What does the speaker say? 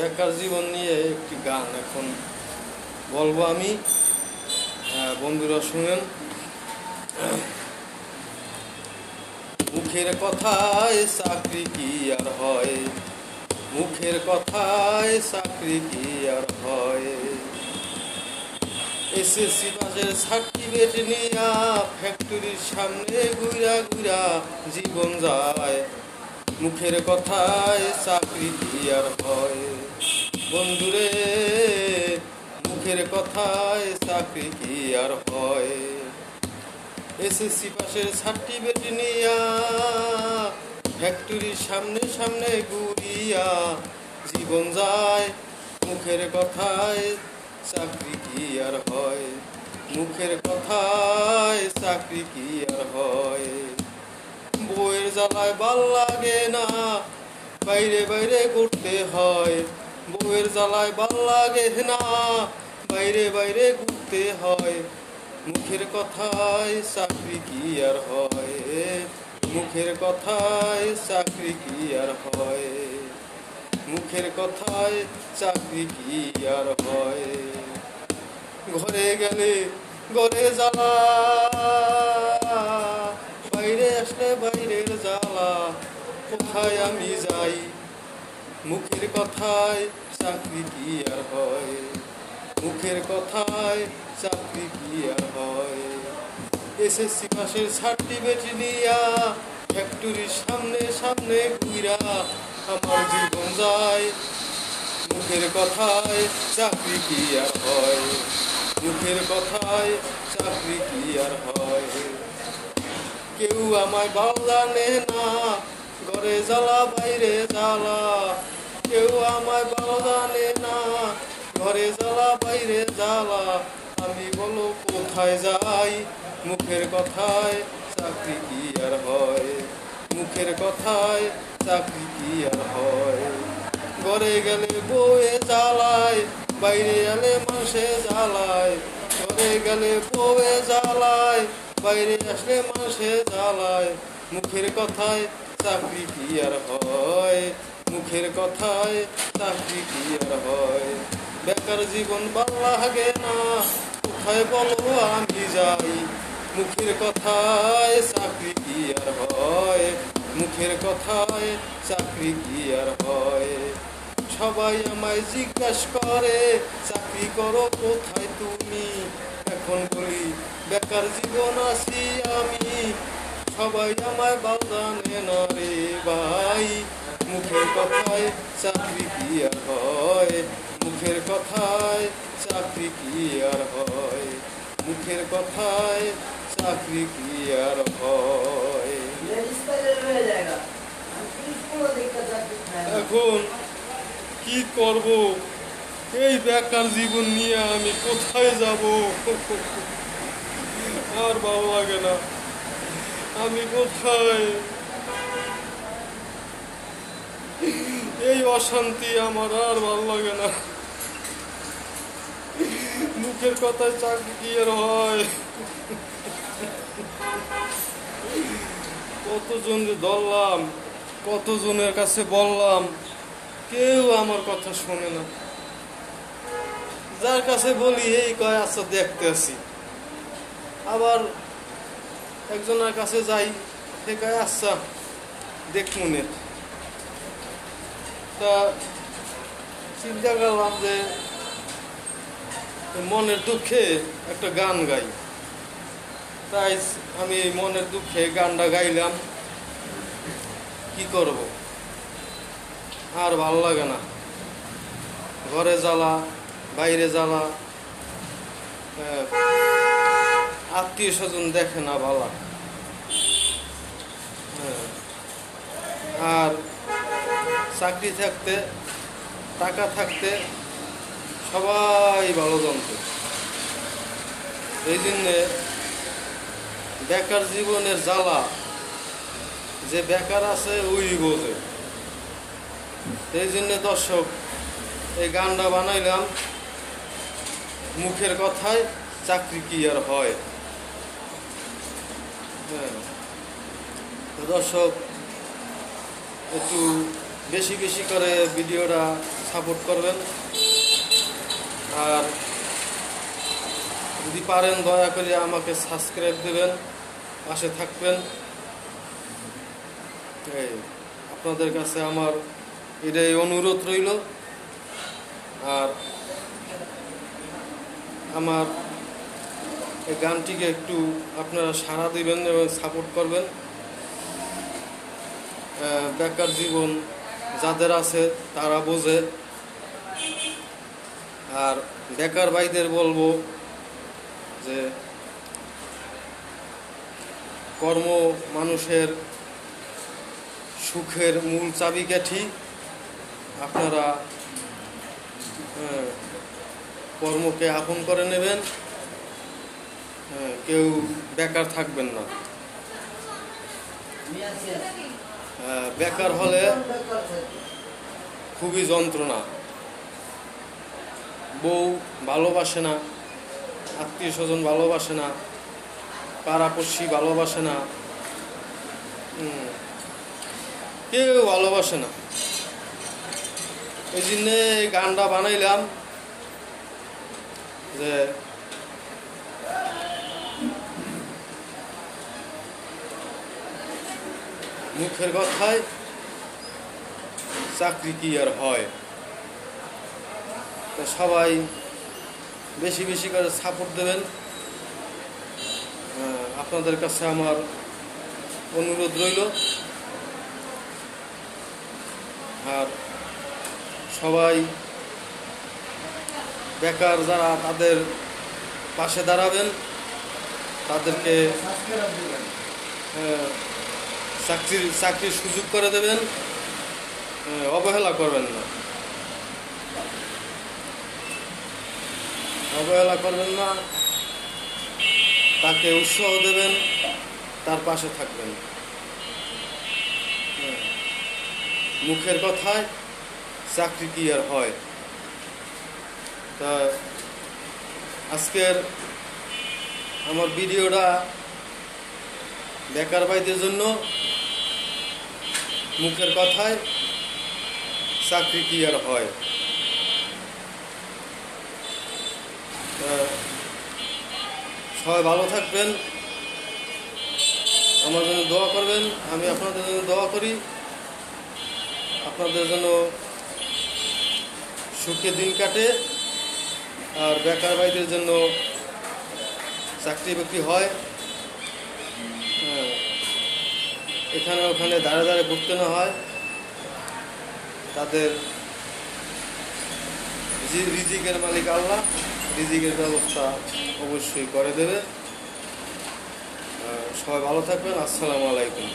বেকার জীবন নিয়ে একটি গান এখন বলব আমি। বন্ধুরা শুনেন। মুখের কথায় চাকরি কি আর হয়? মুখের কথায় চাকরি কি আর হয়? এসএসসি পাশের সার্টিফিকেট নিয়া ফ্যাক্টরির সামনে ঘুরা ঘুরা জীবন যায়। মুখের কথায় চাকরি কি আর হয়? বন্ধুরে, মুখের কথায় চাকরি কি আর হয়? এসএসসি পাশের সার্টিফিকেট নিয়া ফ্যাক্টরির সামনে সামনে ঘুরিয়া, জীবন যায়, মুখের কথায় চাকরি কি আর হয়? মুখের কথায় চাকরি কি আর হয়? বইয়ের জ্বালায় ভালো লাগে না, বাইরে বাইরে ঘুরতে হয়। বউয়ের জ্বালায় ভালো লাগে না। বাইরে বাইরে ঘুরতে হয়। মুখের কথায় চাকরি কি আর হয়? মুখের কথায় চাকরি কি আর হয়? মুখের কথায় চাকরি কি আর হয়? ঘরে গেলে ঘরে জ্বালা। বাইরে আসলে বাইরের জ্বালা। কোথায় আমি যাই? মুখের কথায় চাকরি কি আর হয়? মুখের কথায় চাকরি কি আর হয়? এসএসসি পাশের সার্টিফিকেট নিয়া ফ্যাক্টরির সামনে সামনে ঘুরা আমার জীবন যায়। মুখের কথায় চাকরি কি আর হয়? মুখের কথায় চাকরি কি আর হয়? কেউ আমায় ভালো জানে না ঘরে জ্বালা, বাইরে জ্বালা। কেউ আমায় ভালো জানে না। ঘরে জ্বালা, বাইরে জ্বালা। আমি বলো, কোথায় যাই? মুখের কথায় চাকরি কি আর হয়? মুখের কথায় চাকরি কি আর হয়? ঘরে গেলে বউয়ে জ্বালায়, বাইরে এলে মানুষে জ্বালায়। ঘরে গেলে বউয়ে জ্বালায়, বাইরে আসলে মানুষে জ্বালায়। মুখের কথায় চাকরি কি আর হয়? মুখের কথায় চাকরি কি আর হয়? বেকার জীবন ভালো লাগে না, কোথায় বলো আমি যাই? মুখের কথায় চাকরি কি আর হয়? মুখের কথায় চাকরি কি আর হয়? সবাই আমায় জিজ্ঞাসা করে, চাকরি করো কোথায় তুমি? এখন বলি, বেকার জীবন আছি আমি সবাই আমায় বাজানে না রে ভাই। মুখের কথায় চাকরি কি আর হয়? মুখের কথায় চাকরি কি আর হয়? মুখের কথায় চাকরি কি আর হয়? এখন কি করব? এই বেকার জীবন নিয়ে আমি কোথায় যাব? আর ভালো লাগে না। আমি কোথায়? এই অশান্তি আমার আর ভালো লাগে না। মুখের কথায় চাকরি কি আর হয়? কতজনকে ধরলাম, কতজনের কাছে বললাম, কেউ আমার কথা শোনে না। যার কাছে বলি, এই কয় আচ্ছা দেখতে আসি আবার একজনের কাছে যাই কয় আচ্ছা মনে তা চিন্তা করলাম যে মনের দুঃখে একটা গান গাই। তাই আমি মনের দুঃখে গানটা গাইলাম, কি করব? আর ভালো লাগে না। ঘরে জ্বালা, বাইরে জ্বালা আত্মীয় স্বজন দেখে না ভালা। হ্যাঁ। আর চাকরি থাকতে, টাকা থাকতে সবাই ভালো জানত। এই জন্যে বেকার জীবনের জ্বালা যে বেকার আছে ওই বোঝে। এই জন্য দর্শক, এই গানটা বানাইলাম, মুখের কথায় চাকরি কি আর হয়? দর্শক, একটু বেশি বেশি করে ভিডিওটা সাপোর্ট করবেন। আর যদি পারেন, দয়া করে আমাকে সাবস্ক্রাইব দেবেন, পাশে থাকবেন। এই, আপনাদের কাছে আমার এটাই অনুরোধ রইল। আর আমার এই গানটিকে একটু আপনারা সাড়া দিবেন এবং সাপোর্ট করবেন। বেকার জীবন যাদের আছে তারা বোঝে। আর বেকার ভাইদের বলব যে, কর্ম মানুষের সুখের মূল চাবিকাঠি। আপনারা কর্মকে আপন করে নেবেন। কেউ বেকার থাকবেন না। বেকার হলে খুবই যন্ত্রণা। বউ ভালোবাসে না আত্মীয় স্বজন ভালোবাসে না, পাড়াপড়শি ভালোবাসে না কেউ ভালোবাসে না। এই জন্যে গানটা বানাইলাম যে মুখের কথায় চাকরি কি আর হয়? তো সবাই বেশি বেশি করে সাপোর্ট দেবেন। আপনাদের কাছে আমার অনুরোধ রইল। আর সবাই বেকার যারা তাদের পাশে দাঁড়াবেন, তাদেরকে চাকরির চাকরির সুযোগ করে দেবেন অবহেলা করবেন না অবহেলা করবেন না, তাকে উৎসাহ দেবেন, তার পাশে থাকবেন। মুখের কথায় চাকরি কি আর হয় তা আজকের আমার ভিডিওটা বেকার ভাইদের জন্য মুখের কথায় চাকরি কি আর হয়? সবাই ভালো থাকবেন। আমার জন্য দোয়া করবেন। আমি আপনাদের জন্য দোয়া করি। আপনাদের জন্য সুখে দিন কাটে। আর বেকার ভাইদের জন্য চাকরি বাকরি হয় হ্যাঁ, এখানে ওখানে দাঁড়ে দাঁড়ে ঘুরতে না হয়। তাদের রিজিকের মালিক আল্লাহ, রিজিকের ব্যবস্থা অবশ্যই করে দেবে। সবাই ভালো থাকবেন, আসসালামু আলাইকুম।